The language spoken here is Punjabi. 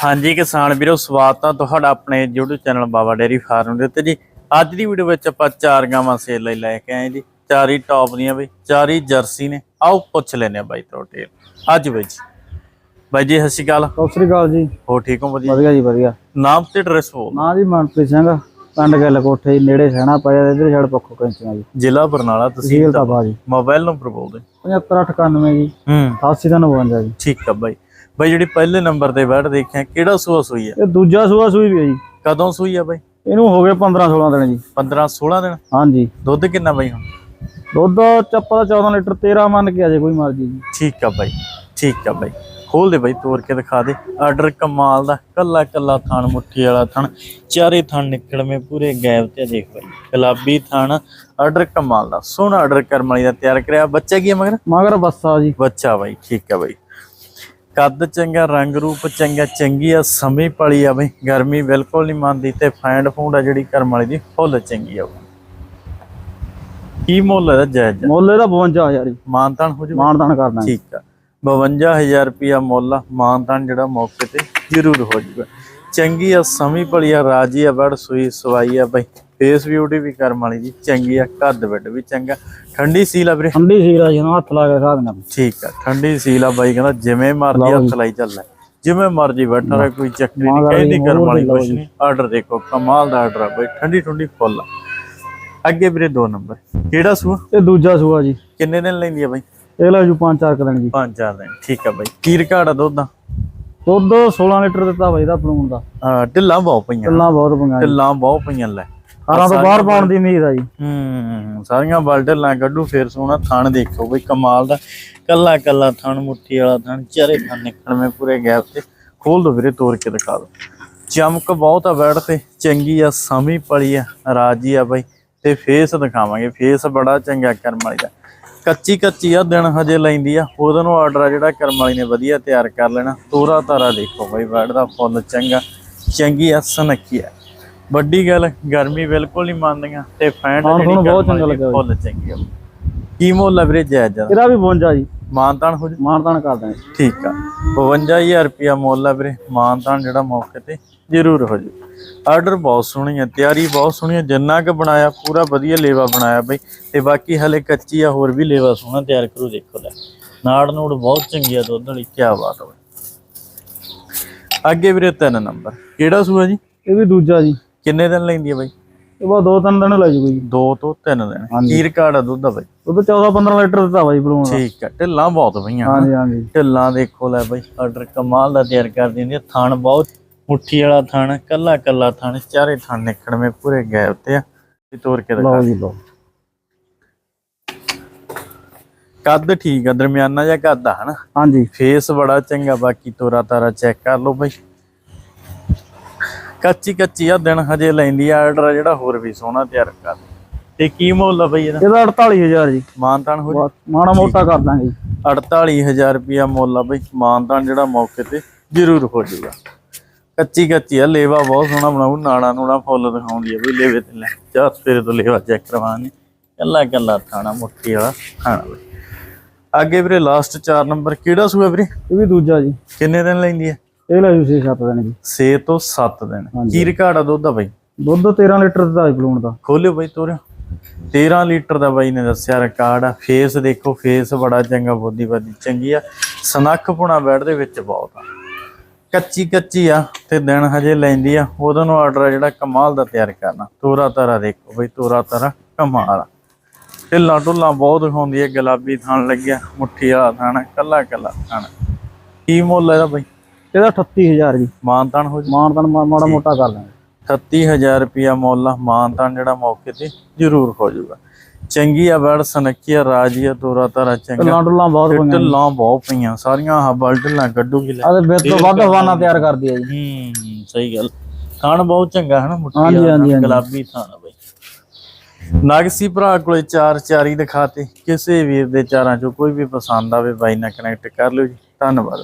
ਹਾਂਜੀ ਕਿਸਾਨ ਵੀਰੋ ਸਵਾਗਤ ਆ ਤੁਹਾਡਾ ਆਪਣੇ YouTube channel Baba dairy farm ਦੇ ਉੱਤੇ ਜੀ। ਅੱਜ ਦੀ ਵੀਡੀਓ ਵਿੱਚ ਆਪਾਂ ਚਾਰ ਗਾਵਾਂ ਸੇਲ ਲਈ ਲੈ ਕੇ ਆਏ ਜੀ। ਚਾਰੀ ਟੌਪ ਦੀਆਂ ਬਈ ਚਾਰੀ ਜਰਸੀ ਨੇ। ਆਓ ਪੁੱਛ ਲੈਨੇ ਆ ਬਾਈ ਤੋਂ ਡਿਟੇਲ ਅੱਜ ਵਿੱਚ ਬਾਈ ਜੀ ਸਤਿ ਸ਼੍ਰੀ ਅਕਾਲ। ਸਤਿ ਸ੍ਰੀ ਅਕਾਲ ਜੀ। ਹੋ ਠੀਕ ਹੋ? ਵਧੀਆ ਵਧੀਆ ਜੀ ਵਧੀਆ। ਨਾਮ ਤੇ ਐਡਰੈਸ ਹੋ ਨਾਂ ਜੀ ਮਨਪ੍ਰੀਤ ਸਿੰਘ। ਪਿੰਡ ਗੱਲ ਕੋਠੇ ਜੀ ਨੇੜੇ ਸਹਿਣਾ ਪਿਆ ਇਧਰ ਛੜ ਪੱਖੋ ਕੈਂਚੀਆਂ ਜੀ। ਜ਼ਿਲ੍ਹਾ ਬਰਨਾਲਾ ਤਹਿਸੀਲ ਦਾ ਬਾਜੀ ਮੋਬਾਈਲ ਨੰਬਰ ਬੋਲ ਦੇ 7598 ਜੀ ਹੂੰ। 8352 ਜੀ। ਠੀਕ ਆ ਬਾਈ। ਬਾਈ ਜਿਹੜੀ ਪਹਿਲੇ ਨੰਬਰ ਤੇ ਬੈਠ ਦੇਖਿਆ ਕਿਹੜਾ ਸੂਆ ਸੂਈ ਆ? ਇਹ ਦੂਜਾ ਸੂਆ ਸੂਈ ਵੀ ਹੈ ਜੀ। ਕਦੋਂ ਸੂਈ ਆ ਬਾਈ? ਇਹਨੂੰ ਹੋ ਗਏ 15 16 ਦਿਨ ਜੀ। 15 16 ਦਿਨ? ਹਾਂਜੀ। ਦੁੱਧ ਕਿੰਨਾ ਬਾਈ ਹੁਣ? ਦੁੱਧ ਚੱਪਾ ਦਾ 14 ਲੀਟਰ 13 ਮੰਨ ਕੇ ਆ ਜੇ ਕੋਈ ਮਰਜ਼ੀ ਜੀ। ਠੀਕ ਆ ਬਾਈ ਠੀਕ ਆ ਬਾਈ। ਖੋਲ ਦੇ ਬਾਈ ਤੋੜ ਕੇ ਦਿਖਾ ਦੇ। ਆਰਡਰ ਕਮਾਲ ਦਾ ਕੱਲਾ ਕੱਲਾ ਥਣ ਮੁੱਠੀ ਵਾਲਾ ਥਣ ਚਾਰੇ ਥਣ ਨਿਕਲਵੇਂ ਪੂਰੇ ਗੈਬ ਤੇ ਦੇਖ ਬਾਈ। ਗੁਲਾਬੀ ਥਣ ਆਰਡਰ ਕਮਾਲ ਦਾ। ਸੋਹਣਾ ਆਰਡਰ ਕਰਮ ਵਾਲੀ ਦਾ ਤਿਆਰ ਕਰਿਆ। ਬੱਚਾ ਕੀ ਆ ਮਗਰ? ਮਗਰ ਬੱਸਾ ਜੀ। ਬੱਚਾ ਬਾਈ ਠੀਕ ਆ ਬਾਈ। ਕੱਦ ਚੰਗਾ ਰੰਗ ਰੂਪ ਚੰਗਾ ਚੰਗੀ ਆ ਸਮੇਂ ਪਲੀ ਆ ਬਈ ਗਰਮੀ ਬਿਲਕੁਲ ਨਹੀਂ ਮੰਨਦੀ ਤੇ ਫੈਂਡ ਫੂਡ ਆ ਜਿਹੜੀ ਕਰਮ ਵਾਲੀ ਦੀ ਫੁੱਲ ਚੰਗੀ ਆ ਕੀ ਮੁੱਲ ਹੈ ਜਾਇਜ਼? ਮੁੱਲ ਇਹਦਾ 52000 ਜੀ ਮਾਨਤਾਨ ਹੋ ਜੂ? ਮਾਨਦਾਨ ਕਰ ਦਾਂਗੇ। ਠੀਕ ਆ। 52000 ਰੁਪਿਆ ਮੁੱਲ ਆ ਮਾਨਤਾਨ ਜਿਹੜਾ ਮੌਕੇ ਤੇ ਜ਼ਰੂਰ ਹੋ ਜੂਗਾ। ਚੰਗੀ ਆ ਸਮੀ ਭਲੀ ਆ ਰਾਜੀ ਆ ਬੜ ਸੂਈ ਸਵਾਈ ਆ ਬਈ। ਫੇਸ ਬਿਊਟੀ ਵੀ ਕਰਮ ਵਾਲੀ ਜੀ ਚੰਗੀ ਆ ਕੱਦ ਵੱਡ ਵੀ ਚੰਗਾ। ਠੰਡੀ ਸੀਲ ਆ ਵੀਰੇ? ਠੰਡੀ ਸੀਰਾ ਜੀ ਨੂੰ ਹੱਥ ਲਾ ਕੇ ਖਾ ਦੇਣਾ ਠੀਕ ਆ ਠੰਡੀ ਸੀਲ ਆ ਬਾਈ ਕਹਿੰਦਾ ਜਿਵੇਂ ਮਰਜ਼ੀ ਹੱਥ ਲਾਈ ਚੱਲਦਾ ਜਿਵੇਂ ਮਰਜ਼ੀ ਬੈਠਾ ਰਹੇ ਕੋਈ ਚੱਕਰ ਨਹੀਂ ਕਹਿੰਦੀ ਕਰਮ ਵਾਲੀ ਢਿੱਲਾ ਕੁਛ ਨਹੀਂ। ਆਰਡਰ ਦੇਖੋ ਕਮਾਲ ਦਾ ਆਰਡਰ ਆ ਬਾਈ ਠੰਡੀ ਠੰਡੀ ਫੁੱਲ ਆ। ਅੱਗੇ ਵੀਰੇ ਦੋ ਨੰਬਰ ਕਿਹੜਾ ਸੂਆ? ਇਹ ਦੂਜਾ ਸੂਆ ਜੀ। ਕਿੰਨੇ ਦਿਨ ਲੈਂਦੀ ਆ ਬਾਈ? ਇਹ ਲੈ ਜੂ 5-4 ਦਿਨ ਜੀ। ਪੰਜ ਚਾਰ ਦਿਨ ਠੀਕ ਆ ਬਾਈ। ਕੀਰ ਘਾੜਾ ਦੁੱਧ ਦਾ? ਦੁੱਧ 16 ਲੀਟਰ ਦਿੱਤਾ ਬਾਈ ਦਾ ਪਲੂਣ ਦਾ। ਹਾਂ, ਢਿੱਲਾਂ ਬਹੁਤ ਪਈਆਂ। ਗੱਲਾਂ ਬਹੁਤ ਜੀ। ਢਿੱਲਾਂ ਬਹੁਤ ਪਈਆਂ ਲੈ। 18 ਤੋਂ ਬਾਹਰ ਪਾਉਣ ਦੀ ਉਮੀਦ ਆ ਜੀ। ਹੂੰ ਸਾਰੀਆਂ ਬਲ ਢਿੱਲਾਂ ਕੱਢੂ ਫੇਰ ਸੋਹਣਾ ਥਣ ਦੇਖੋ ਬਈ ਕਮਾਲ ਦਾ। ਕੱਲਾ ਕੱਲਾ ਥਣ ਮੁੱਠੀ ਵਾਲਾ ਥਣ ਚਾਰੇ ਥਣ ਨਿਕਲਵੇਂ ਪੂਰੇ ਗੈਪ ਤੇ। ਖੋਲ ਦੋ ਵੀਰੇ ਤੋੜ ਕੇ ਦਿਖਾ ਦੋ। ਚਮਕ ਬਹੁਤ ਆ ਬੈੜ ਤੇ ਚੰਗੀ ਆ ਸਮੀ ਪਲੀ ਆ ਰਾਜੀ ਆ ਬਈ। ਤੇ ਫੇਸ ਦਿਖਾਵਾਂਗੇ ਫੇਸ ਬੜਾ ਚੰਗਾ ਕਰਮ ਵਾਲੀ ਦਾ। ਕੱਚੀ ਕੱਚੀ ਆ ਦਿਨ ਹਜੇ ਲੈਂਦੀ ਆ। ਉਹਦੇ ਨੂੰ ਆਰਡਰ ਆ ਜਿਹੜਾ ਕਰਮ ਵਾਲੀ ਨੇ ਵਧੀਆ ਤਿਆਰ ਕਰ ਲੈਣਾ। ਤੋਰਾ ਤਾਰਾ ਦੇਖੋ ਬਈ ਬੈੜ ਦਾ ਫੁੱਲ ਚੰਗਾ ਚੰਗੀ ਆ ਸਨੱਖੀ ਆ। ਵੱਡੀ ਗੱਲ ਗਰਮੀ ਬਿਲਕੁਲ ਨਹੀਂ ਮੰਨਦੀਆਂ ਤੇ ਫੈਂਟ ਹਾਂ, ਜਿਹੜੀ ਬਹੁਤ ਚੰਗਾ ਲੱਗਾ ਫੁੱਲ ਚੰਗੀ ਆ। ਕੀ ਮੁੱਲ ਜਾਇਜ਼ ਆ? ਇਹਦਾ ਵੀ 52 ਜੀ। ਮਾਨਤਾਨ ਹੋ ਜਾ ਮਾਨਦਾਨ ਕਰ ਦਾਂਗੇ ਠੀਕ ਆ। 52000 ਰੁਪਿਆ ਮੁੱਲ ਆ ਵੀਰੇ। ਮਾਨਤਾਨ ਜਿਹੜਾ ਮੌਕੇ ਤੇ ਜ਼ਰੂਰ ਹੋ ਜੂ ਆਰਡਰ ਬਹੁਤ ਸੋਹਣੀ ਆ ਤਿਆਰੀ ਬਹੁਤ ਸੋਹਣੀ ਆ ਜਿੰਨਾ ਕੁ ਬਣਾਇਆ ਪੂਰਾ ਵਧੀਆ ਲੇਵਾ ਬਣਾਇਆ ਬਈ। ਤੇ ਬਾਕੀ ਹਲੇ ਕੱਚੀ ਆ ਹੋਰ ਵੀ ਲੇਵਾ ਸੋਹਣਾ ਤਿਆਰ ਕਰੂ ਦੇਖੋ ਲੈ। ਨਾੜ ਨੂੜ ਬਹੁਤ ਚੰਗੀ ਆ ਦੁੱਧ ਵਾਲੀ ਕੀ ਬਾਤ ਹੋਵੇ ਅੱਗੇ ਵੀਰੇ ਤਿੰਨ ਨੰਬਰ। ਕਿਹੜਾ ਸੂਆ ਜੀ? ਇਹ ਵੀ ਦੂਜਾ ਜੀ। ਕਿੰਨੇ ਦਿਨ ਲੈਂਦੀ ਆ ਬਾਈ? ਇਹ ਬਾ ਦੋ ਤਿੰਨ ਦਿਨ ਲੈ ਜੂਗੀ ਦੋ ਤੋਂ ਤਿੰਨ ਦਿਨ। ਹਾਂਜੀ। ਕੀ ਰਿਕਾਰਡ ਆ ਦੁੱਧ ਦਾ ਬਾਈ? ਉਹ ਤਾਂ 14 15 ਲੀਟਰ ਦਿੱਤਾ ਬਾਈ ਬਲੂਣ ਦਾ। ਠੀਕ ਆ ਢਿੱਲਾਂ ਬਹੁਤ ਪਈਆਂ। ਹਾਂਜੀ ਹਾਂਜੀ। ਢਿੱਲਾਂ ਦੇਖੋ ਲੈ ਬਾਈ ਆਰਡਰ ਕਮਾਲ ਦਾ ਤਿਆਰ ਕਰ ਦਿੰਦੀ ਆ। ਥਣ ਬਹੁਤ ਮੁੱਠੀ ਵਾਲਾ ਥਣ ਕੱਲਾ ਕੱਲਾ ਥਣ ਚਾਰੇ ਥਣ ਨਿਕੜਵੇਂ ਪੂਰੇ ਗੈਪ ਤੇ ਆ। ਇਹ ਤੋੜ ਕੇ ਦਿਖਾ। ਲਓ ਜੀ ਲਓ। ਕੱਦ ਠੀਕ ਆ ਦਰਮਿਆਨਾ ਜਿਹਾ ਕੱਦ ਆ ਹਨਾ? ਹਾਂਜੀ। ਫੇਸ ਬੜਾ ਚੰਗਾ ਬਾਕੀ ਤੋਰਾ ਤਾਰਾ ਚੈੱਕ ਕਰ ਲਓ ਬਾਈ। ਕੱਚੀ ਕੱਚੀ ਆ ਦਿਨ ਹਜੇ ਲੈਂਦੀ ਆ ਆਰਡਰ ਜਿਹੜਾ ਹੋਰ ਵੀ ਸੋਹਣਾ ਤਿਆਰ ਕਰ। ਤੇ ਕੀ ਮੁੱਲ ਆ ਬਾਈ ਇਹਦਾ? ਇਹਦਾ 48000 ਜੀ। ਮਾਨਤਾਨ ਹੋ ਮਾੜਾ ਮੋਟਾ ਕਰ ਦਾਂਗੇ। ਜੀ 48000 ਰੁਪਿਆ ਮੁੱਲ ਆ ਬਈ ਮਾਨਤਾਨ ਜਿਹੜਾ ਮੌਕੇ ਤੇ ਜ਼ਰੂਰ ਹੋ ਜਾਊਗਾ। ਕੱਚੀ ਕੱਚੀ ਆ ਲੇਵਾ ਬਹੁਤ ਸੋਹਣਾ ਬਣਾਉ ਨਾੜਾ ਨੂੜਾ ਫੁੱਲ ਦਿਖਾਉਂਦੀ ਆ ਬਈ ਲੇਵੇ ਤੇ ਲੈ। ਚਾਹ ਸਵੇਰੇ ਤੋਂ ਲੇਵਾ ਚੈੱਕ ਕਰਵਾਣੇ ਕੱਲਾ ਕੱਲਾ ਥਾਣਾ ਮੁੱਠੀ ਵਾਲਾ ਖਾਣਾ ਬਈ। ਅੱਗੇ ਵੀਰੇ ਲਾਸਟ 4 ਨੰਬਰ ਕਿਹੜਾ ਸੂਆ ਵੀਰੇ? ਇਹ ਵੀ ਦੂਜਾ ਜੀ। ਕਿੰਨੇ ਦਿਨ ਲੈਂਦੀ ਹੈ ਇਹ ਲੈ ਜੂ 6-7 ਦਿਨ ਜੀ। 6 ਤੋਂ 7 ਦਿਨ। ਹਾਂਜੀ। ਕੀ ਰਿਕਾਰਡ ਆ ਦੁੱਧ ਦਾ ਬਈ? ਦੁੱਧ 13 ਲੀਟਰ ਦਿੱਤਾ ਜੀ ਬਲੂਣ ਦਾ। ਖੋਲਿਓ ਬਈ ਤੋਰਿਓ। 13 ਲੀਟਰ ਦਾ ਬਾਈ ਨੇ ਦੱਸਿਆ ਰਿਕਾਰਡ ਆ। ਫੇਸ ਦੇਖੋ ਫੇਸ ਬੜਾ ਚੰਗਾ ਬੋਦੀ ਬਾਦੀ ਚੰਗੀ ਆ। ਸਨੱਖ ਪੁਣਾ ਬੈਡ ਦੇ ਵਿੱਚ ਬਹੁਤ ਆ। ਕੱਚੀ ਕੱਚੀ ਆ ਤੇ ਦਿਨ ਹਜੇ ਲੈਂਦੀ ਆ। ਉਹਦੋਂ ਨੂੰ ਆਰਡਰ ਆ ਜਿਹੜਾ ਕਮਾਲ ਦਾ ਤਿਆਰ ਕਰਨਾ। ਤੋਰਾ ਤਾਰਾ ਦੇਖੋ ਬਈ ਤੋਰਾ ਤਾਰਾ ਕਮਾਲ ਆ। ਢਿੱਲਾਂ ਢੁੱਲਾਂ ਬਹੁਤ ਦਿਖਾਉਂਦੀ ਹੈ ਗੁਲਾਬੀ ਥਣ ਲੱਗਿਆ ਮੁੱਠੀ ਵਾਲਾ ਥਣ ਕੱਲਾ ਕੱਲਾ ਥਣ। ਕੀ ਮੁੱਲ ਆ ਇਹਦਾ ਬਈ? ਇਹਦਾ 38000 ਜੀ। ਮਾਨਤਾਨ ਹੋ ਜੀ। ਮਾਨਦਾਨ ਮਾ- ਮਾੜਾ ਮੋਟਾ ਕਰ ਦਾਂਗੇ 38000 ਰੁਪਿਆ ਮੁੱਲ ਆ। ਮਾਨਤਾਨ ਜਿਹੜਾ ਮੌਕੇ ਤੇ ਜ਼ਰੂਰ ਹੋ ਜਾਊਗਾ ਚੰਗੀ ਆ ਬੜ ਸਨੱਖੀ ਆ ਰਾਜੀ ਆ ਤੋਰਾ ਚੰਗਾ। ਢੁੱਲਾਂ ਬਹੁਤ ਪੰਗਾ ਢਿੱਲਾਂ ਬਹੁਤ ਪਈਆਂ। ਸਾਰੀਆਂ ਹੱਬਲ ਢਿੱਲਾਂ ਕੱਢੂਗੀ ਲੈ। ਆਦੇ ਬਿੱਦ ਤੋਂ ਵੱਧ ਹਵਾਨਾ ਤਿਆਰ ਕਰਦੀ ਹੈ ਜੀ। ਹੂੰ ਸਹੀ ਗੱਲ। ਥਾਣ ਬਹੁਤ ਚੰਗਾ ਹੈ ਨਾ ਮੁੱਠੀ ਹਾਂਜੀ। ਗੁਲਾਬੀ ਥਾਣ ਆ ਬਈ। ਨਗਸੀ ਭਰਾ ਕੋਲੇ ਚਾਰ ਚਾਰੀ ਦਿਖਾਤੇ ਕਿਸੇ ਵੀਰ ਦੇ ਚਾਰਾਂ ਚੋਂ ਕੋਈ ਵੀ ਪਸੰਦ ਆਵੇ ਬਾਈ ਨਾਲ ਕਨੈਕਟ ਕਰ ਲਿਓ ਜੀ। ਧੰਨਵਾਦ